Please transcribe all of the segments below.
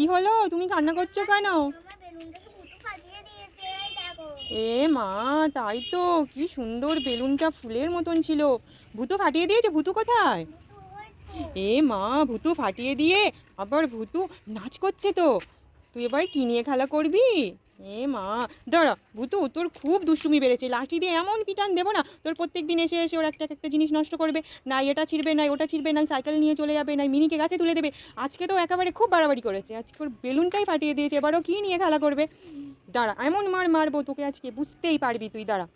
কি হলো? তুমি কান্না করছ কেন? এ মা, তাই তো, কি সুন্দর বেলুনটা ফুলের মতন ছিল। ভুতু ফাটিয়ে দিয়েছে? ভুতু কোথায়। এ মা, ভুতু ফাটিয়ে দিয়ে আবার ভুতু নাচ করছে তো। তুই এবার কি নিয়ে খেলা করবি? এ মা, দাঁড়া, ভূতু, তোর খুব দুষ্টুমি বেড়েছে, লাঠি দিয়ে এমন পিটান দেবো না, তোর প্রত্যেক দিন এসে এসে ওর একটা একটা জিনিস নষ্ট করবে না এটা ছিঁড়বে না ওটা ছিঁড়বে না সাইকেল নিয়ে চলে যাবে না মিনিকে গাছে তুলে দেবে, আজকে তো একেবারে খুব বাড়াবাড়ি করেছে, আজকে ওর বেলুনটাই ফাটিয়ে দিয়েছে, এবারও কি নিয়ে খেলা করবে? দাঁড়া, এমন মার মারবো তোকে আজকে, বুঝতেই পারবি তুই, দাঁড়া।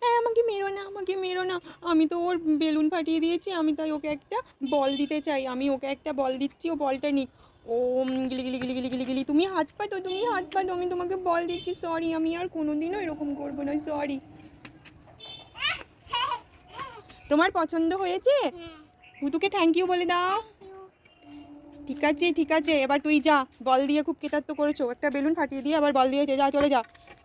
হ্যাঁ আমাকে মেরো না, আমাকে মেরো না, আমি তো ওর বেলুন ফাটিয়ে দিয়েছি, আমি তাই ওকে একটা বল দিতে চাই, আমি ওকে একটা বল দিচ্ছি, ও বলটা নিক। গিলি গিলি গিলি গিলি গিলি গিলি। তুমি হাত পাতো তুমি হাত পাতো আমি তোমাকে বল দিচ্ছি সরি আমি আর কোনোদিনও এরকম করব না সরি তোমার পছন্দ হয়েছে? হ্যাঁ থ্যাংক ইউ বলে দাও। ঠিক আছে ঠিক আছে এবার তুই যা বল দিয়ে খুব কেতাত্ত করেছ। একটা বেলুন ফাটিয়ে দিয়ে আবার বল দিয়ে যা চলে যা।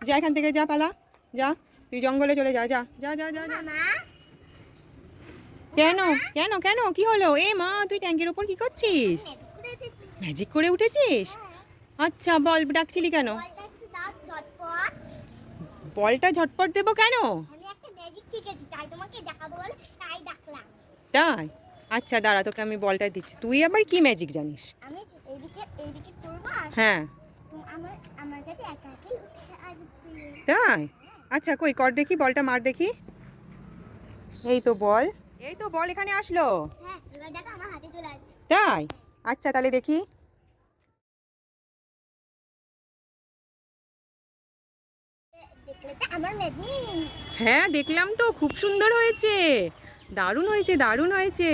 যা এখান থেকে যা পালা। যা তুই জঙ্গলে চলে যা যা যা যা যা যা। কেন? কেন কেন? কি হলো? এ মা তুই ট্যাঙ্কের ওপর কি করছিস? ম্যাজিক করে উঠেছিস? আচ্ছা বল ডাকছিলি কেন? বলটা ঝটপট দেবো কেন? তাই? আচ্ছা দাঁড়া তোকে আমি বলটা দিচ্ছি। তুই আবার কি ম্যাজিক জানিস? হ্যাঁ। তাই? আচ্ছা কই কর দেখি বলটা মার দেখি। এই তো বল। এই তো বল এখানে আসলো। হ্যাঁ তাই? আচ্ছা তাহলে দেখি। হ্যাঁ দেখলাম তো খুব সুন্দর হয়েছে। দারুণ হয়েছে দারুণ হয়েছে।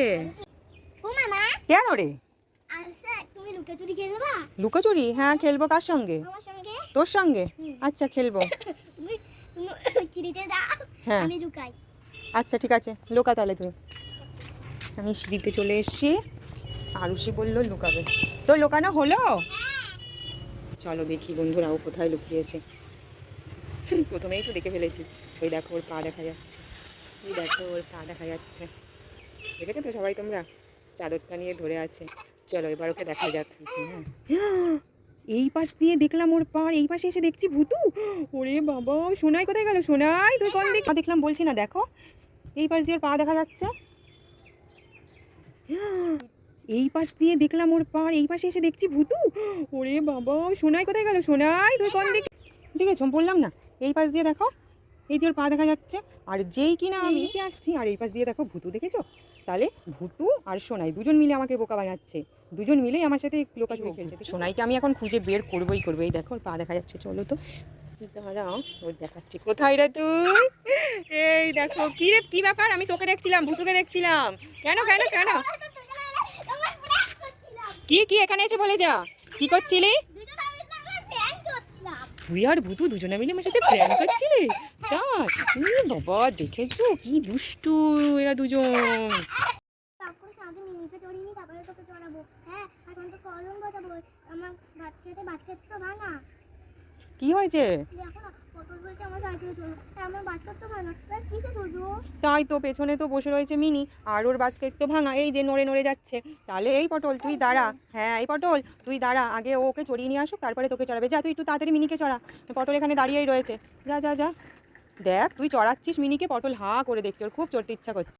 কেন রে? তুমি লুকাচুরি হ্যাঁ খেলব কার সঙ্গে? তোর সঙ্গে? আচ্ছা খেলব। হ্যাঁ। আচ্ছা ঠিক আছে লুকা তাহলে তুই আমি সিঁড়িতে চলে এসেছি। আরুষি বলল, লুকাবে। তো লুকানো হলো? চলো দেখি বন্ধুরা ও কোথায় লুকিয়েছে। প্রথমেই তো দেখে ফেলেছি। ওই দেখো, ওর পা দেখা যাচ্ছে। ওই দেখো, ওর পা দেখা যাচ্ছে। দেখেছ তো সবাই তোমরা? চাদরটা নিয়ে ধরে আছে। চলো এবার ওকে দেখা যাক। হ্যাঁ এই পাশ দিয়ে দেখলাম ওর পা এই পাশে এসে দেখছি ভুতু। ওরে বাবা, সোনাই কোথায় গেল? সোনাই, তুই কোন দিক? দেখলাম, বলছি না, দেখো। এই পাশ দিয়ে ওর পা দেখা যাচ্ছে। এই পাশ দিয়ে দেখলাম ওর পা এই পাশে এসে দেখছি ভুতু। ওরে বাবা সোনাই কোথায় গেল? সোনাই তুই কোন দিক? দেখেছ? বললাম না। এই পাশ দিয়ে দেখো। এই যে ওর পা দেখা যাচ্ছে। আর যেই কিনা আমি এদিকে আসছি। আর এই পাশ দিয়ে দেখো ভুতু দেখেছ? তাহলে ভুতু আর সোনাই দুজন মিলে আমাকে বোকা বানাচ্ছে। দুজন মিলেই আমার সাথে লোকাচুরি খেলছে। সোনাইকে আমি এখন খুঁজে বের করবোই করব। এই দেখো ওর পা দেখা যাচ্ছে। চলো তো। দাঁড়াও ওর দেখাচ্ছি। কোথায় রে তুই? এই দেখো কি রে কি ব্যাপার? আমি তোকে দেখছিলাম ভুতুকে দেখছিলাম। কেন কেন কেন? কি কি এখানে এসে বলে যা? কি করছিলি? তুই আর ভুতু দুজনে মিলে আমার সাথে প্ল্যান করছিলি? এ বাবা, দেখেছ? কি দুষ্টু এরা দুজন। হ্যাঁ বাস্কেট তো ভাঙা। কি হয়েছে? তাই তো পেছনে তো বসে রয়েছে মিনি, আর ওর বাস্কেট তো ভাঙা, এই যে নড়ে নড়ে যাচ্ছে। তাহলে এই পটল, তুই দাঁড়া। হ্যাঁ এই পটল, তুই দাঁড়া। আগে ওকে চড়িয়ে নিয়ে আসুক, তারপরে তোকে চড়াবে। যা, তুই একটু তাড়াতাড়ি মিনিকে চড়া। পটল এখানে দাঁড়িয়েই রয়েছে। যা যা যা। দেখ, তুই চড়াচ্ছিস মিনিকে, পটল হাঁ করে দেখছে। ওর খুব চড়তে ইচ্ছা করছে।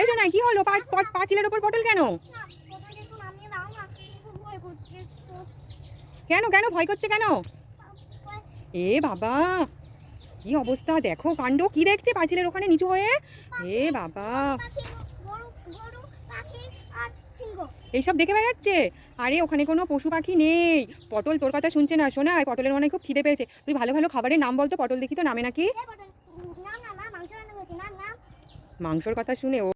এই শোনাই, কি হলো? পাঁচিলের ওপর পটল কেন না পটল একটু নামিয়ে দাও না খুব ভয় করছে তো কেন কেন ভয় করছে কেন? এ বাবা কি অবস্থা? দেখো কাণ্ড কি দেখছে পাঁচিলের ওখানে নিচু হয়ে? এ বাবা। এইসব দেখে বেড়াচ্ছে? আরে ওখানে কোনো পশু পাখি নেই। পটল তোর কথা শুনছে না? শোনা পটলের মনে খুব খিদে পেয়েছে। তুই ভালো ভালো খাবারের নাম বলতো পটল দেখি তো নামে নাকি? মাংসর কথা শুনে ও